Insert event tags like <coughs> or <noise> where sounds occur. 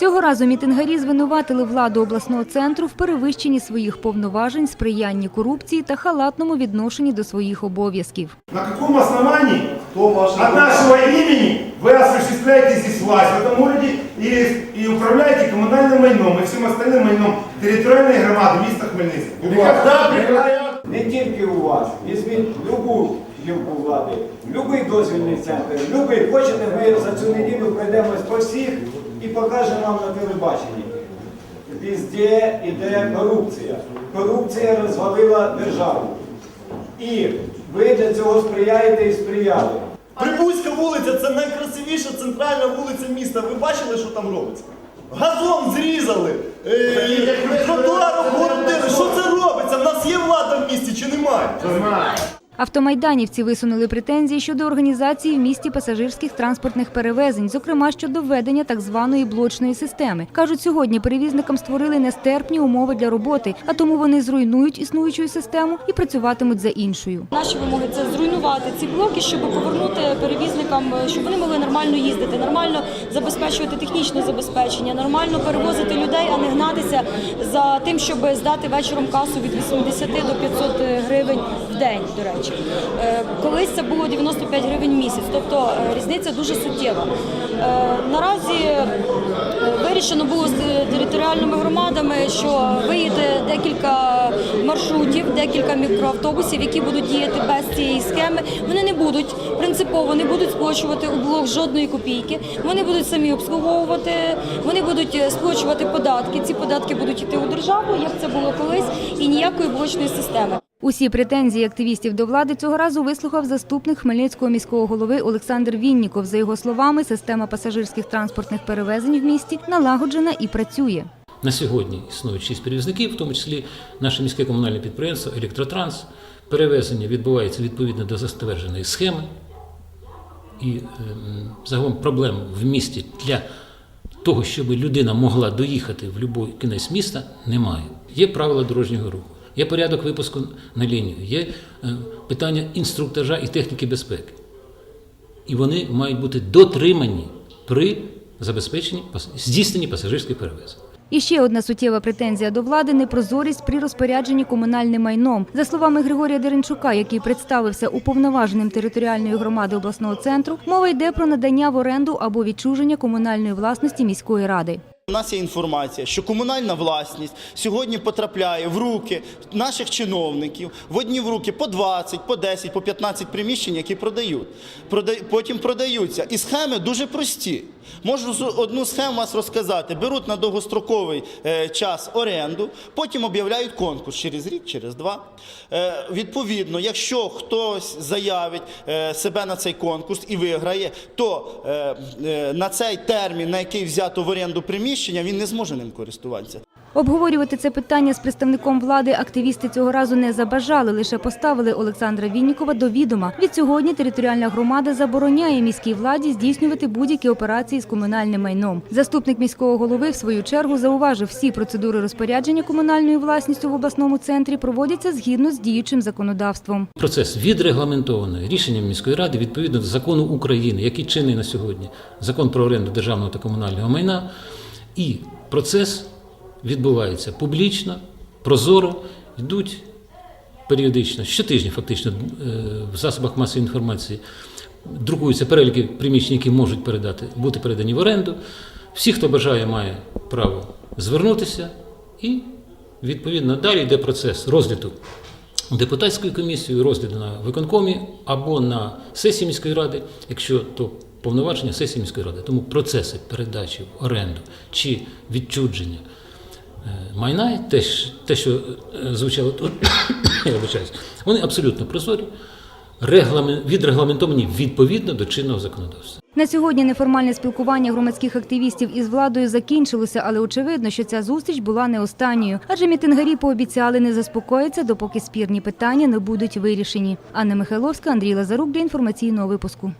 Цього разу мітингарі звинуватили владу обласного центру в перевищенні своїх повноважень, сприянні корупції та халатному відношенні до своїх обов'язків. На каком основании Кто ваш от нашего имени вы осуществляете здесь власть в этом городе и, и управляете коммунальным майном и всем остальным майном территориальной громады места Хмельницкого? Будь И ласка. когда прекратят Не тільки у вас, візьміть любу гілку влади, любий дозвільний центр, любий. Хочете, ми за цю неділю пройдемось по всіх і покажемо вам на телебаченні. Везде йде корупція. Корупція розвалила державу. І ви для цього сприяєте і сприяли. Прибузька вулиця це найкрасивіша центральна вулиця міста. Ви бачили, що там робиться? Газон зрізали, е, тротуар обгородили. Що це робиться? В нас є влада в місті чи немає? Автомайданівці висунули претензії щодо організації в місті пасажирських транспортних перевезень, зокрема щодо введення так званої блочної системи. кажуть, сьогодні перевізникам створили нестерпні умови для роботи, а тому вони зруйнують існуючу систему і працюватимуть за іншою. Наші вимоги це зруйнувати ці блоки, щоб повернути перевізникам, щоб вони могли нормально їздити, нормально забезпечувати технічне забезпечення, нормально перевозити людей, а не гнатися за тим, щоб здати вечором касу від 80 до 500 гривень в день. До речі, Е, колись це було 95 гривень місяць, тобто е, різниця дуже суттєва. Е, Наразі вирішено було з територіальними громадами, що виїде декілька маршрутів, декілька мікроавтобусів, які будуть діяти без цієї схеми. Вони не будуть принципово не будуть сплачувати у блок жодної копійки. Вони будуть самі обслуговувати, вони будуть сплачувати податки. Ці податки будуть йти у державу, як це було колись, і ніякої блочної системи. Усі претензії активістів до влади цього разу вислухав заступник Хмельницького міського голови Олександр Вінніков. За його словами, система пасажирських транспортних перевезень в місті налагоджена і працює. На сьогодні існують шість перевізників, в тому числі наше міське комунальне підприємство Електротранс. Перевезення відбувається відповідно до затвердженої схеми. І ем, загалом проблем в місті для того, щоб людина могла доїхати в будь-який кінець міста, немає. Є правила дорожнього руху, є порядок випуску на лінію, є е, питання інструктажа і техніки безпеки. І вони мають бути дотримані при забезпеченні здійсненні пасажирських перевезень. І ще одна суттєва претензія до влади непрозорість при розпорядженні комунальним майном. За словами Григорія Деренчука, який представився уповноваженим територіальної громади обласного центру, мова йде про надання в оренду або відчуження комунальної власності міської ради. У нас є інформація, що комунальна власність сьогодні потрапляє в руки наших чиновників, в одні в руки по 20, по 10, по 15 приміщень, які продають. Прода- Потім продаються. І схеми дуже прості. Можу одну схему вас розказати. Беруть на довгостроковий е, час оренду, потім об'являють конкурс через рік, через два. Е, відповідно, якщо хтось заявить е, себе на цей конкурс і виграє, то на цей термін, на який взято в оренду приміщення, він не зможе ним користуватися. Обговорювати це питання з представником влади активісти цього разу не забажали, лише поставили Олександра Віннікова до відома. Від сьогодні територіальна громада забороняє міській владі здійснювати будь-які операції з комунальним майном. Заступник міського голови в свою чергу зауважив, всі процедури розпорядження комунальною власністю в обласному центрі проводяться згідно з діючим законодавством. Процес відрегламентований рішенням міської ради відповідно до закону України, який чинний на сьогодні, закон про оренду державного та комунального майна. І процес відбувається публічно, прозоро, йдуть періодично, щотижня фактично е, в засобах масової інформації друкуються переліки приміщень, які можуть передати, бути передані в оренду. Всі, хто бажає, має право звернутися і відповідно далі йде процес розгляду депутатською комісією, розгляду на виконкомі або на сесії міської ради, якщо то повноваження сесії міської ради. Тому процеси передачі в оренду чи відчудження майна, те, те що е, звучало тут, <coughs> я вибачаюсь, вони абсолютно прозорі, відрегламентовані відповідно до чинного законодавства. На сьогодні неформальне спілкування громадських активістів із владою закінчилося, але очевидно, що ця зустріч була не останньою, адже мітингарі пообіцяли не заспокоїться, допоки спірні питання не будуть вирішені. Анна Михайловська, Андрій Лазарук для інформаційного випуску.